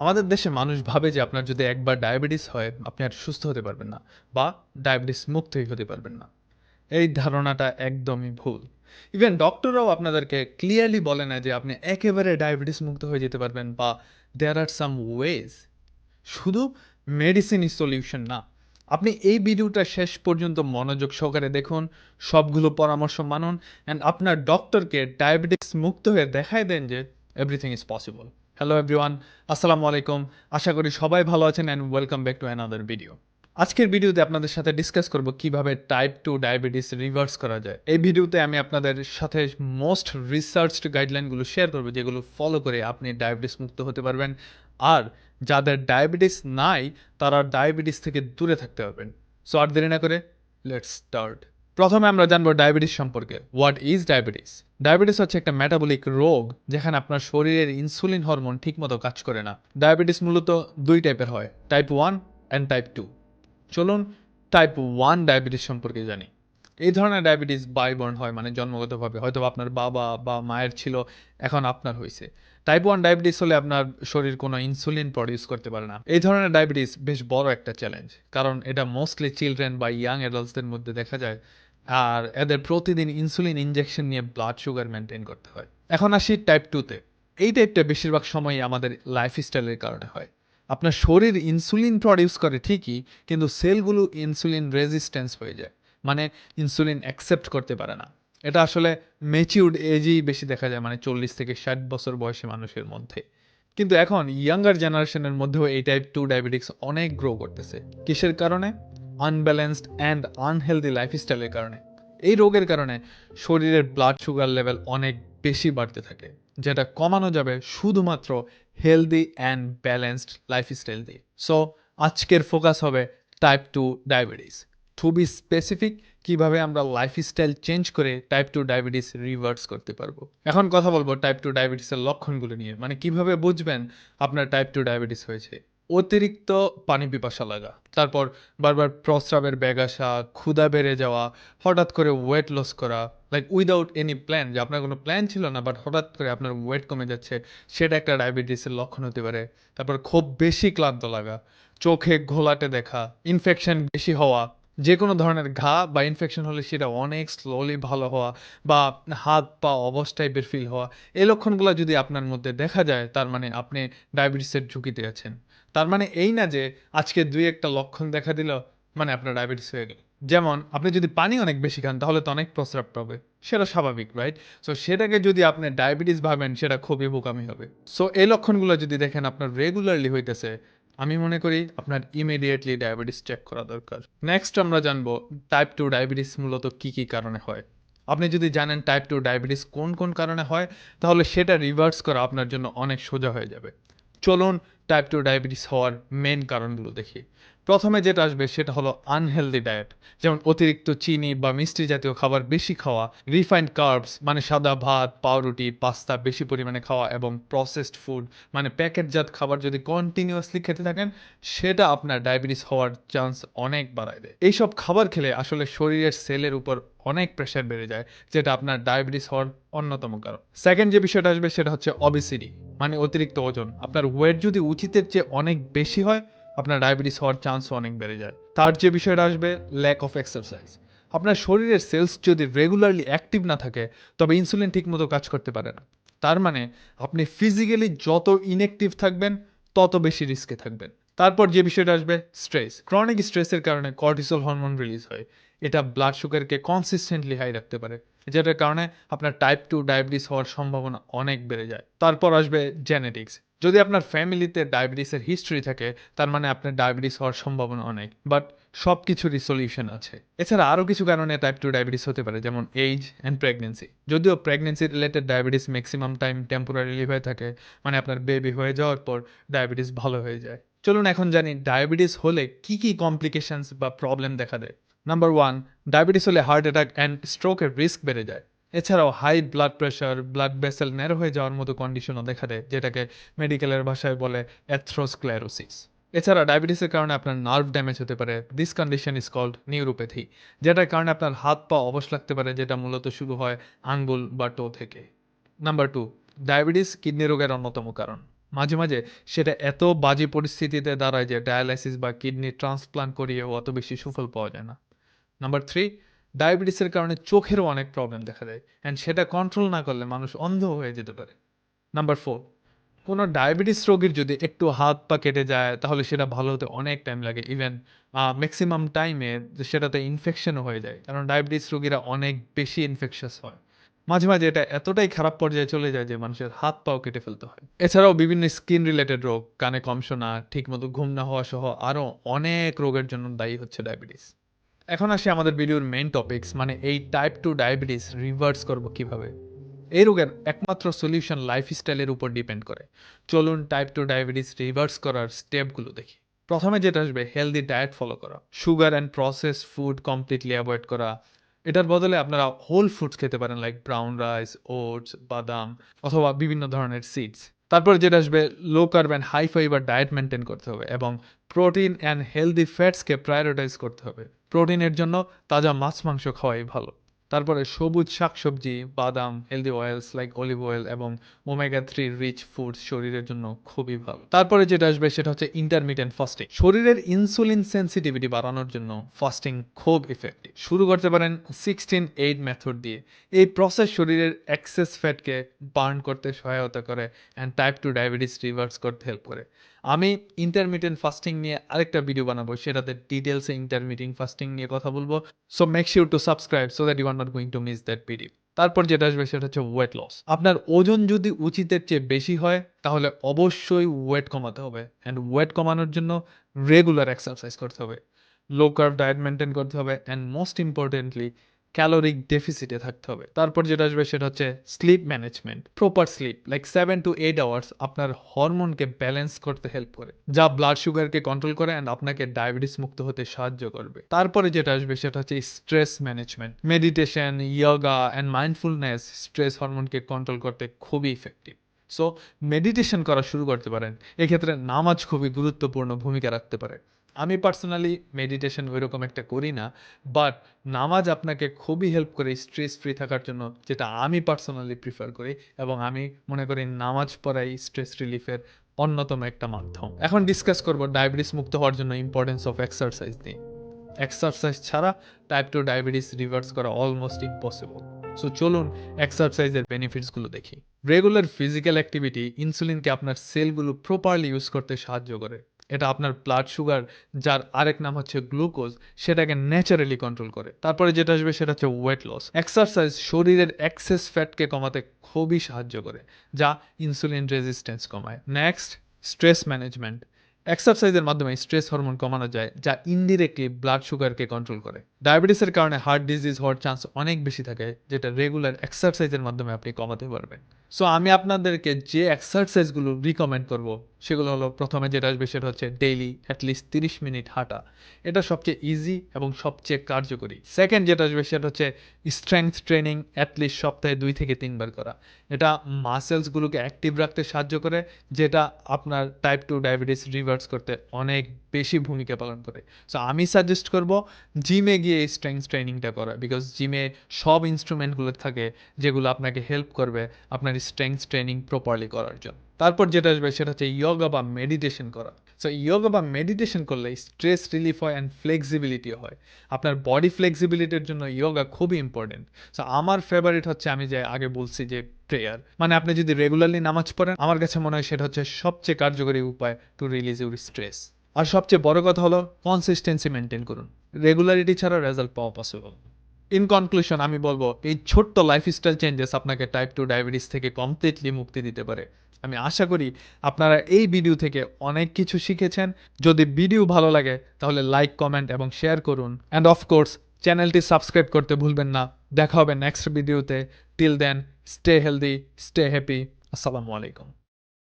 আমাদের দেশে মানুষ ভাবে যে আপনার যদি একবার ডায়াবেটিস হয়, আপনি আর সুস্থ হতে পারবেন না বা ডায়াবেটিস মুক্তই হতে পারবেন না। এই ধারণাটা একদমই ভুল। ইভেন ডক্টররাও আপনাদেরকে ক্লিয়ারলি বলে না যে আপনি একেবারে ডায়াবেটিস মুক্ত হয়ে যেতে পারবেন বা দেয়ার আর সাম ওয়েজ শুধু মেডিসিনই সলিউশন না। আপনি এই ভিডিওটা শেষ পর্যন্ত মনোযোগ সহকারে দেখুন, সবগুলো পরামর্শ মানুন অ্যান্ড আপনার ডক্টরকে ডায়াবেটিস মুক্ত হয়ে দেখায় দেন যে everything is possible hello everyone আসসালামু আলাইকুম আশা করি সবাই ভালো আছেন and welcome back to another video আজকের ভিডিওতে আপনাদের সাথে ডিসকাস করব কীভাবে টাইপ টু ডায়াবেটিস রিভার্স করা যায়। এই ভিডিওতে আমি আপনাদের সাথে মোস্ট রিসার্চড গাইডলাইনগুলো শেয়ার করব যেগুলো ফলো করে আপনি ডায়াবেটিস মুক্ত হতে পারবেন। আর যাদের ডায়াবেটিস নাই, তারা ডায়াবেটিস থেকে দূরে থাকতে পারবেন। সো আর দেরি না করে লেটস স্টার্ট প্রথমে আমরা জানব ডায়াবেটিস সম্পর্কে। হোয়াট ইজ ডায়াবেটিস ডায়াবেটিস হচ্ছে একটা মেটাবলিক রোগ যেখানে আপনার শরীরের ইনসুলিন হরমোন ঠিকমতো কাজ করে না। ডায়াবেটিস মূলত দুই টাইপের হয় type one and type two চলুন টাইপ ওয়ান ডায়াবেটিস সম্পর্কে জানি। এই ধরনের ডায়াবেটিস বাইবর্ন হয় মানে জন্মগতভাবে। হয়তো আপনার বাবা বা মায়ের ছিল, এখন আপনার হয়েছে। টাইপ ওয়ান ডায়াবেটিস হলে আপনার শরীর কোনো ইনসুলিন প্রডিউস করতে পারে না। এই ধরনের ডায়াবেটিস বেশ বড় একটা চ্যালেঞ্জ কারণ এটা মোস্টলি চিলড্রেন বা ইয়াং অ্যাডাল্টসদের মধ্যে দেখা যায় আর এদের প্রতিদিন ইনসুলিন ইনজেকশন নিয়ে ব্লাড সুগার মেনটেন করতে হয়। এখন আসি টাইপ টুতে এই টাইপটা বেশিরভাগ সময়ই আমাদের লাইফস্টাইলের কারণে হয়। আপনার শরীর ইনসুলিন প্রডিউস করে ঠিকই, কিন্তু সেলগুলো ইনসুলিন রেজিস্ট্যান্স হয়ে যায়। মানে ইনসুলিন অ্যাকসেপ্ট করতে পারে না। এটা আসলে মেচিউর্ড এজেই বেশি দেখা যায় মানে চল্লিশ থেকে ষাট বছর বয়সী মানুষের মধ্যে। কিন্তু এখন ইয়াঙ্গার জেনারেশনের মধ্যেও এই টাইপ টু ডায়াবেটিক্স অনেক গ্রো করতেছে। কিসের কারণে? আনব্যালেন্সড অ্যান্ড আনহেলদি লাইফস্টাইলের কারণে। এই রোগের কারণে শরীরের ব্লাড সুগার লেভেল অনেক বেশি বাড়তে থাকে, যেটা কমানো যাবে শুধুমাত্র হেলদি অ্যান্ড ব্যালেন্সড লাইফস্টাইল দিয়ে। সো আজকের ফোকাস হবে type two diabetes to be specific কীভাবে আমরা লাইফস্টাইল চেঞ্জ করে টাইপ টু ডায়াবেটিস রিভার্স করতে পারব। এখন কথা বলব টাইপ টু ডায়াবেটিসের লক্ষণগুলো নিয়ে মানে কীভাবে বুঝবেন আপনার টাইপ টু ডায়াবেটিস হয়েছে। অতিরিক্ত পানি পিপাসা লাগা। তারপর বারবার প্রস্রাবের ব্যাগ আসা, ক্ষুধা বেড়ে যাওয়া, হঠাৎ করে ওয়েট লস করা লাইক উইদাউট এনি প্ল্যান যে আপনার কোনো প্ল্যান ছিল না বাট হঠাৎ করে আপনার ওয়েট কমে যাচ্ছে, সেটা একটা ডায়াবেটিসের লক্ষণ হতে পারে। তারপর খুব বেশি ক্লান্ত লাগা, চোখে ঘোলাটে দেখা ইনফেকশন বেশি হওয়া যে কোনো ধরনের ঘা বা ইনফেকশন হলে সেটা অনেক স্লোলি ভালো হওয়া বা হাত পা অবশ টাইপের ফিল হওয়া এই লক্ষণগুলো যদি আপনার মধ্যে দেখা যায়, তার মানে আপনি ডায়াবেটিসের ঝুঁকিতে আছেন। তার মানে এই না যে আজকে দুই একটা লক্ষণ দেখা দিল মানে আপনার ডায়াবেটিস হয়ে গেল। যেমন, আপনি যদি পানি অনেক বেশি খান, তাহলে তো অনেক প্রস্রাব পাবে। সেটা স্বাভাবিক রাইট সো সেটাকে যদি আপনি ডায়াবেটিস ভাবেন, সেটা খুবই বোকামি হবে। সো এই লক্ষণগুলো যদি দেখেন আপনার রেগুলারলি হইতেছে, আমি মনে করি আপনার ইমিডিয়েটলি ডায়াবেটিস চেক করা দরকার। নেক্সট আমরা জানব টাইপ টু ডায়াবেটিস মূলত কী কী কারণে হয়। আপনি যদি জানেন টাইপ টু ডায়াবেটিস কোন কোন কারণে হয়, তাহলে সেটা রিভার্স করা আপনার জন্য অনেক সোজা হয়ে যাবে। চলুন টাইপ টু ডায়াবেটিস হওয়ার মেন কারণগুলো দেখি। প্রথমে যেটা আসবে সেটা হলো আনহেলদি ডায়েট যেমন অতিরিক্ত চিনি বা মিষ্টি জাতীয় খাবার বেশি খাওয়া রিফাইন্ড কার্বস মানে সাদা ভাত, পাউরুটি, পাস্তা বেশি পরিমাণে খাওয়া এবং প্রসেসড ফুড মানে প্যাকেটজাত খাবার যদি কন্টিনিউয়াসলি খেতে থাকেন, সেটা আপনার ডায়াবেটিস হওয়ার চান্স অনেক বাড়ায় দেয়। এইসব খাবার খেলে আসলে শরীরের সেলের উপর অনেক প্রেশার বেড়ে যায়, যেটা আপনার ডায়াবেটিস হওয়ার অন্যতম কারণ। সেকেন্ড যে বিষয়টা আসবে সেটা হচ্ছে অবিসিডি মানে অতিরিক্ত ওজন। আপনার ওয়েট যদি উচিতের চেয়ে অনেক বেশি হয় আপনার ডায়াবেটিস হওয়ার চান্সও অনেক বেড়ে যায়। তার যে বিষয়টা আসবে ল্যাক অফ এক্সারসাইজ আপনার শরীরের সেলস যদি রেগুলারলি অ্যাক্টিভ না থাকে, তবে ইনসুলিন ঠিকমতো কাজ করতে পারে না। তার মানে আপনি ফিজিক্যালি যত ইনঅ্যাক্টিভ থাকবেন, তত বেশি রিস্কে থাকবেন। তারপর যে বিষয়টা আসবে স্ট্রেস ক্রনিক স্ট্রেসের কারণে কর্টিসল হরমোন রিলিজ হয়। এটা ব্লাড সুগারকে কনসিস্টেন্টলি হাই রাখতে পারে। যেটার কারণে আপনার টাইপ টু ডায়াবেটিস হওয়ার সম্ভাবনা অনেক বেড়ে যায়। তারপর আসবে জেনেটিক্স যদি আপনার ফ্যামিলিতে ডায়াবেটিসের হিস্ট্রি থাকে, তার মানে আপনার ডায়াবেটিস হওয়ার সম্ভাবনা অনেক। বাট সব কিছুরই সলিউশন আছে। এছাড়া আরও কিছু কারণে টাইপ টু ডায়াবেটিস হতে পারে, যেমন এইজ অ্যান্ড প্রেগনেন্সি যদিও pregnancy related diabetes maximum time temporarily হয়ে থাকে মানে আপনার বেবি হয়ে যাওয়ার পর ডায়াবেটিস ভালো হয়ে যায়। চলুন এখন জানি ডায়াবেটিস হলে কি কি কমপ্লিকেশনস বা প্রবলেম দেখা দেয়। নাম্বার ওয়ান ডায়াবেটিস হলে হার্ট অ্যাটাক অ্যান্ড স্ট্রোকের রিস্ক বেড়ে যায়। এছাড়াও high blood pressure blood vessel narrow হয়ে যাওয়ার মতো কন্ডিশনও দেখা দেয়, যেটাকে মেডিকেলের ভাষায় বলে অ্যাথ্রোস্ক্লেরোসিস এছাড়া ডায়াবেটিসের কারণে আপনার নার্ভ ড্যামেজ হতে পারে this condition is called neuropathy যেটার কারণে আপনার হাত পা অবশ লাগতে পারে, যেটা মূলত শুরু হয় আঙ্গুল বা টো থেকে। নাম্বার টু ডায়াবেটিস কিডনি রোগের অন্যতম কারণ। মাঝে মাঝে সেটা এত বাজে পরিস্থিতিতে দাঁড়ায় যে ডায়ালাইসিস বা কিডনি ট্রান্সপ্লান্ট করিয়েও অত বেশি সুফল পাওয়া যায় না। নাম্বার থ্রি ডায়াবেটিসের কারণে চোখেরও অনেক প্রবলেম দেখা যায় অ্যান্ড সেটা কন্ট্রোল না করলে মানুষ অন্ধ হয়ে যেতে পারে। নাম্বার ফোর কোনো ডায়াবেটিস রোগীর যদি একটু হাত পা কেটে যায়, তাহলে সেটা ভালো হতে অনেক টাইম লাগে। ইভেন ম্যাক্সিমাম টাইমে সেটাতে ইনফেকশনও হয়ে যায়, কারণ ডায়াবেটিস রোগীরা অনেক বেশি ইনফেকশাস হয়। মাঝে মাঝে এটা এতটাই খারাপ পর্যায়ে চলে যায় যে মানুষের হাত পাও কেটে ফেলতে হয়। এছাড়াও বিভিন্ন স্কিন রিলেটেড রোগ, কানে কম শোনা, ঠিকমতো ঘুম না হওয়া সহ আরও অনেক রোগের জন্য দায়ী হচ্ছে ডায়াবেটিস এখন আসি আমাদের ভিডিওর মেইন টপিকস মানে এই টাইপ টু ডায়াবেটিস রিভার্স করব কীভাবে? এই রোগের একমাত্র সলিউশন লাইফস্টাইলের উপর ডিপেন্ড করে। চলুন টাইপ টু ডায়াবেটিস রিভার্স করার স্টেপগুলো দেখি। প্রথমে যেটা আসবে হেলদি ডায়েট ফলো করা। Sugar and process food completely avoid করা। এটার বদলে আপনারা হোল ফুডস খেতে পারেন লাইক ব্রাউন রাইস ওটস বাদাম, অথবা বিভিন্ন ধরনের সিডস তারপরে যেটা আসবে low carb and high fiber diet maintain করতে হবে এবং প্রোটিন অ্যান্ড হেলদি ফ্যাটসকে প্রায়োরিটাইজ করতে হবে। প্রোটিনের জন্য তাজা মাছ, মাংস খাওয়াই ভালো। তারপরে সবুজ শাকসবজি, বাদাম healthy oils like olive oil এবং ওমেগা থ্রি রিচ ফুডস শরীরের জন্য খুবই ভালো। তারপরে যেটা আসবে সেটা হচ্ছে ইন্টারমিডিয়েন্ট ফাস্টিং শরীরের ইনসুলিন সেন্সিটিভিটি বাড়ানোর জন্য ফাস্টিং খুব ইফেক্টিভ শুরু করতে পারেন সিক্সটিন এইট মেথড দিয়ে। এই প্রসেস শরীরের এক্সেস ফ্যাটকে বার্ন করতে সহায়তা করে and type two diabetes reverse করতে হেল্প করে। আমি ইন্টারমিডিয়েন্ট ফাস্টিং নিয়ে আরেকটা ভিডিও বানাবো, সেটাতে ডিটেলসে ইন্টারমিডিয়েন্ট ফাস্টিং নিয়ে কথা বলব। So make sure to subscribe so that you are not going to miss that video তারপর যেটা আসবে সেটা হচ্ছে ওয়েট লস আপনার ওজন যদি উচিতের চেয়ে বেশি হয়, তাহলে অবশ্যই ওয়েট কমাতে হবে অ্যান্ড ওয়েট কমানোর জন্য রেগুলার এক্সারসাইজ করতে হবে। লো কার্ভ ডায়েট মেনটেন করতে হবে অ্যান্ড মোস্ট ইম্পর্টেন্টলি ক্যালোরিক ডেফিসিটে থাকতে হবে। তারপর যেটা আসবে সেটা হচ্ছে sleep management proper sleep like seven to eight hours আপনার হরমোনকে ব্যালেন্স করতে হেল্প করে, যা ব্লাড সুগারকে কন্ট্রোল করে অ্যান্ড আপনাকে ডায়াবেটিস মুক্ত হতে সাহায্য করবে। তারপরে যেটা আসবে সেটা হচ্ছে stress management meditation yoga and mindfulness stress হরমোনকে control করতে খুবই ইফেক্টিভ সো মেডিটেশন করা শুরু করতে পারেন, এক্ষেত্রে নামাজ খুবই গুরুত্বপূর্ণ ভূমিকা রাখতে পারে। আমি পার্সোনালি মেডিটেশন ওইরকম একটা করি না বাট নামাজ আপনাকে খুবই হেল্প করে স্ট্রেস ফ্রি থাকার জন্য, যেটা আমি পার্সোনালি প্রিফার করি এবং আমি মনে করি নামাজ পড়াই স্ট্রেস রিলিফের অন্যতম একটা মাধ্যম। এখন ডিসকাস করব ডায়াবেটিস মুক্ত হওয়ার জন্য ইম্পর্টেন্স অফ এক্সারসাইজ নিয়ে। এক্সারসাইজ ছাড়া টাইপ টু ডায়াবেটিস রিভার্স করা অলমোস্ট ইম্পসিবল সো চলুন এক্সারসাইজের বেনিফিটসগুলো দেখি। রেগুলার ফিজিক্যাল অ্যাক্টিভিটি ইনসুলিনকে আপনার সেলগুলো প্রপারলি ইউজ করতে সাহায্য করে। এটা আপনার ব্লাড সুগার যার আরেক নাম হচ্ছে গ্লুকোজ সেটাকে ন্যাচারালি কন্ট্রোল করে। তারপরে যেটা আসবে সেটা হচ্ছে ওয়েট লস এক্সারসাইজ শরীরের এক্সেস ফ্যাটকে কমাতে খুবই সাহায্য করে, যা ইনসুলিন রেজিস্ট্যান্স কমায়। নেক্সট স্ট্রেস ম্যানেজমেন্ট এক্সারসাইজের মাধ্যমে স্ট্রেস হরমোন কমানো যায়, যা ইনডিরেক্টলি ব্লাড সুগারকে কন্ট্রোল করে। ডায়াবেটিসের কারণে হার্ট ডিজিজ হওয়ার চান্স অনেক বেশি থাকে, যেটা রেগুলার এক্সারসাইজের মাধ্যমে আপনি কমাতে পারবেন। সো আমি আপনাদেরকে যে এক্সারসাইজগুলো রিকমেন্ড করব, সেগুলো হলো প্রথমে যেটা আসবে সেটা হচ্ছে ডেইলি অ্যাটলিস্ট তিরিশ মিনিট হাঁটা। এটা সবচেয়ে ইজি এবং সবচেয়ে কার্যকরী। সেকেন্ড যেটা আসবে সেটা হচ্ছে স্ট্রেংথ ট্রেনিং অ্যাটলিস্ট সপ্তাহে দুই থেকে তিনবার করা। এটা মাসেলসগুলোকে অ্যাক্টিভ রাখতে সাহায্য করে, যেটা আপনার টাইপ টু ডায়াবেটিস রিভার্স করতে অনেক বেশি ভূমিকা পালন করে। সো আমি সাজেস্ট করব জিমে গিয়ে এই স্ট্রেংথ ট্রেনিংটা করা বিকজ জিমে সব ইনস্ট্রুমেন্টগুলো থাকে যেগুলো আপনাকে হেল্প করবে আপনার স্ট্রেংথ ট্রেনিং প্রপারলি করার জন্য। তারপর যেটা আসবে সেটা হচ্ছে ইয়োগা বা মেডিটেশন করা। সো ইয়োগা বা মেডিটেশন করলে স্ট্রেস রিলিফ হয় অ্যান্ড ফ্লেক্সিবিলিটিও হয়। আপনার বডি ফ্লেক্সিবিলিটির জন্য ইয়োগা খুবই ইম্পর্টেন্ট সো আমার ফেভারিট হচ্ছে আমি যে আগে বলছি যে প্রেয়ার মানে আপনি যদি রেগুলারলি নামাজ পড়েন, আমার কাছে মনে হয় সেটা হচ্ছে সবচেয়ে কার্যকরী উপায় টু রিলিজ ইউর স্ট্রেস আর সবচেয়ে বড় কথা হলো কনসিস্টেন্সি মেনটেন করুন। রেগুলারিটি ছাড়া রেজাল্ট পাওয়া পসিবল ইন কনক্লুশন আমি বলব, এই ছোট্ট লাইফস্টাইল চেঞ্জেস আপনাকে টাইপ টু ডায়াবেটিস থেকে কমপ্লিটলি মুক্তি দিতে পারে। আমি আশা করি আপনারা এই ভিডিও থেকে অনেক কিছু শিখেছেন। যদি ভিডিও ভালো লাগে, তাহলে লাইক কমেন্ট এবং শেয়ার করুন। অ্যান্ড অফকোর্স চ্যানেলটি সাবস্ক্রাইব করতে ভুলবেন না। দেখা হবে নেক্সট ভিডিওতে till then stay healthy stay happy আসসালামু আলাইকুম।